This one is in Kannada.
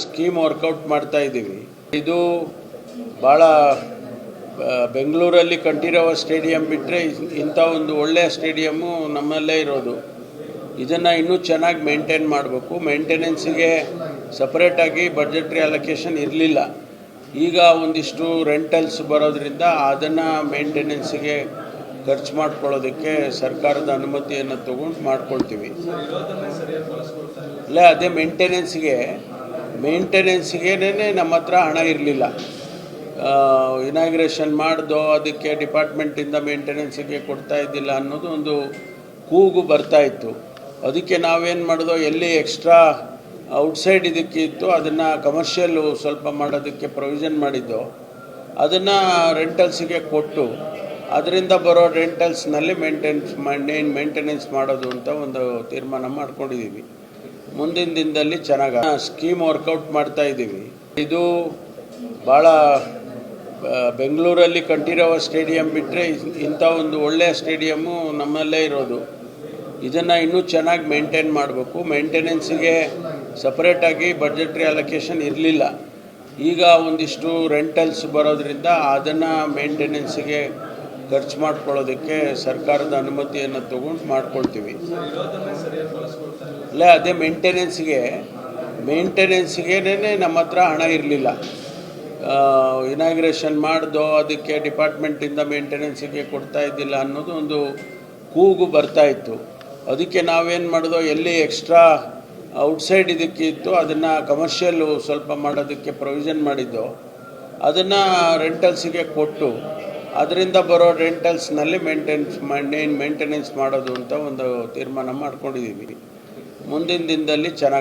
ಸ್ಕೀಮ್ ವರ್ಕೌಟ್ ಮಾಡ್ತಾ ಇದ್ದೀವಿ. ಇದು ಭಾಳ ಬೆಂಗಳೂರಲ್ಲಿ ಕಂಠೀರವ ಸ್ಟೇಡಿಯಂ ಬಿಟ್ಟರೆ ಇಂಥ ಒಂದು ಒಳ್ಳೆಯ ಸ್ಟೇಡಿಯಮ್ಮು ನಮ್ಮಲ್ಲೇ ಇರೋದು. ಇದನ್ನು ಇನ್ನೂ ಚೆನ್ನಾಗಿ ಮೇಂಟೈನ್ ಮಾಡಬೇಕು. ಮೇಂಟೆನೆನ್ಸಿಗೆ ಸಪ್ರೇಟಾಗಿ ಬಡ್ಜೆಟ್ರಿ ಅಲೊಕೇಶನ್ ಇರಲಿಲ್ಲ. ಈಗ ಒಂದಿಷ್ಟು ರೆಂಟಲ್ಸ್ ಬರೋದ್ರಿಂದ ಅದನ್ನು ಮೇಂಟೆನೆನ್ಸಿಗೆ ಖರ್ಚು ಮಾಡ್ಕೊಳ್ಳೋದಕ್ಕೆ ಸರ್ಕಾರದ ಅನುಮತಿಯನ್ನು ತಗೊಂಡು ಮಾಡ್ಕೊಳ್ತೀವಿ. ಅಲ್ಲ ಅದೇ ಮೇಂಟೆನೆನ್ಸ್ಗೆ ಮೇಂಟೆನೆನ್ಸ್ಗೇನೆ ನಮ್ಮ ಹತ್ರ ಹಣ ಇರಲಿಲ್ಲ. ಇನಾಗ್ರೇಷನ್ ಮಾಡ್ದೋ ಅದಕ್ಕೆ ಡಿಪಾರ್ಟ್ಮೆಂಟಿಂದ ಮೇಂಟೆನೆನ್ಸಿಗೆ ಕೊಡ್ತಾ ಇದ್ದಿಲ್ಲ ಅನ್ನೋದು ಒಂದು ಕೂಗು ಬರ್ತಾ ಇತ್ತು. ಅದಕ್ಕೆ ನಾವೇನು ಮಾಡಿದೋ ಎಲ್ಲಿ ಎಕ್ಸ್ಟ್ರಾ ಔಟ್ಸೈಡ್ ಇದಕ್ಕೆ ಇತ್ತು, ಅದನ್ನು ಕಮರ್ಷಿಯಲ್ಲು ಸ್ವಲ್ಪ ಮಾಡೋದಕ್ಕೆ ಪ್ರೊವಿಷನ್ ಮಾಡಿದ್ದೋ. ಅದನ್ನು ರೆಂಟಲ್ಸಿಗೆ ಕೊಟ್ಟು, ಅದರಿಂದ ಬರೋ ರೆಂಟಲ್ಸ್ನಲ್ಲಿ ಮೇಂಟೆನ್ಸ್ ಮೇಂಟೆನೆನ್ಸ್ ಮಾಡೋದು ಅಂತ ಒಂದು ತೀರ್ಮಾನ ಮಾಡ್ಕೊಂಡಿದ್ದೀವಿ ಮುಂದಿನ ದಿನದಲ್ಲಿ ಚೆನ್ನಾಗಿ ಸ್ಕೀಮ್ ವರ್ಕೌಟ್ ಮಾಡ್ತಾ ಇದ್ದೀವಿ. ಇದು ಭಾಳ ಬೆಂಗಳೂರಲ್ಲಿ ಕಂಠೀರವ ಸ್ಟೇಡಿಯಂ ಬಿಟ್ಟರೆ ಇಂಥ ಒಂದು ಒಳ್ಳೆಯ ಸ್ಟೇಡಿಯಮ್ಮು ನಮ್ಮಲ್ಲೇ ಇರೋದು. ಇದನ್ನು ಇನ್ನೂ ಚೆನ್ನಾಗಿ ಮೇಂಟೈನ್ ಮಾಡಬೇಕು. ಮೇಂಟೆನೆನ್ಸಿಗೆ ಸಪ್ರೇಟಾಗಿ ಬಡ್ಜೆಟ್ರಿ ಅಲೊಕೇಶನ್ ಇರಲಿಲ್ಲ. ಈಗ ಒಂದಿಷ್ಟು ರೆಂಟಲ್ಸ್ ಬರೋದರಿಂದ ಅದನ್ನು ಮೇಂಟೆನೆನ್ಸಿಗೆ ಖರ್ಚು ಮಾಡ್ಕೊಳ್ಳೋದಕ್ಕೆ ಸರ್ಕಾರದ ಅನುಮತಿಯನ್ನು ತಗೊಂಡು ಮಾಡ್ಕೊಳ್ತೀವಿ. ಅಲ್ಲ, ಅದೇ ಮೇಂಟೆನೆನ್ಸ್ಗೆ ಮೇಂಟೆನೆನ್ಸ್ಗೇನೆ ನಮ್ಮ ಹತ್ರ ಹಣ ಇರಲಿಲ್ಲ. ಇನಾಗ್ರೇಷನ್ ಮಾಡ್ದೋ ಅದಕ್ಕೆ ಡಿಪಾರ್ಟ್ಮೆಂಟಿಂದ ಮೇಂಟೆನೆನ್ಸಿಗೆ ಕೊಡ್ತಾ ಇದ್ದಿಲ್ಲ ಅನ್ನೋದು ಒಂದು ಕೂಗು ಬರ್ತಾ ಇತ್ತು. ಅದಕ್ಕೆ ನಾವೇನು ಮಾಡಿದೋ, ಎಲ್ಲಿ ಎಕ್ಸ್ಟ್ರಾ ಔಟ್ಸೈಡ್ ಇದಕ್ಕೆ ಇತ್ತು, ಅದನ್ನು ಕಮರ್ಷಿಯಲ್ಲು ಸ್ವಲ್ಪ ಮಾಡೋದಕ್ಕೆ ಪ್ರೊವಿಷನ್ ಮಾಡಿದ್ದೋ, ಅದನ್ನು ರೆಂಟಲ್ಸಿಗೆ ಕೊಟ್ಟು ಅದರಿಂದ ಬರೋ ರೆಂಟಲ್ಸ್ನಲ್ಲಿ ಮೇಂಟೆನ್ಸ್ ಮೇಂಟೆನೆನ್ಸ್ ಮಾಡೋದು ಅಂತ ಒಂದು ತೀರ್ಮಾನ ಮಾಡ್ಕೊಂಡಿದ್ದೀವಿ ಮುಂದಿನ ದಿನದಲ್ಲಿ ಚೆನ್ನಾಗಿ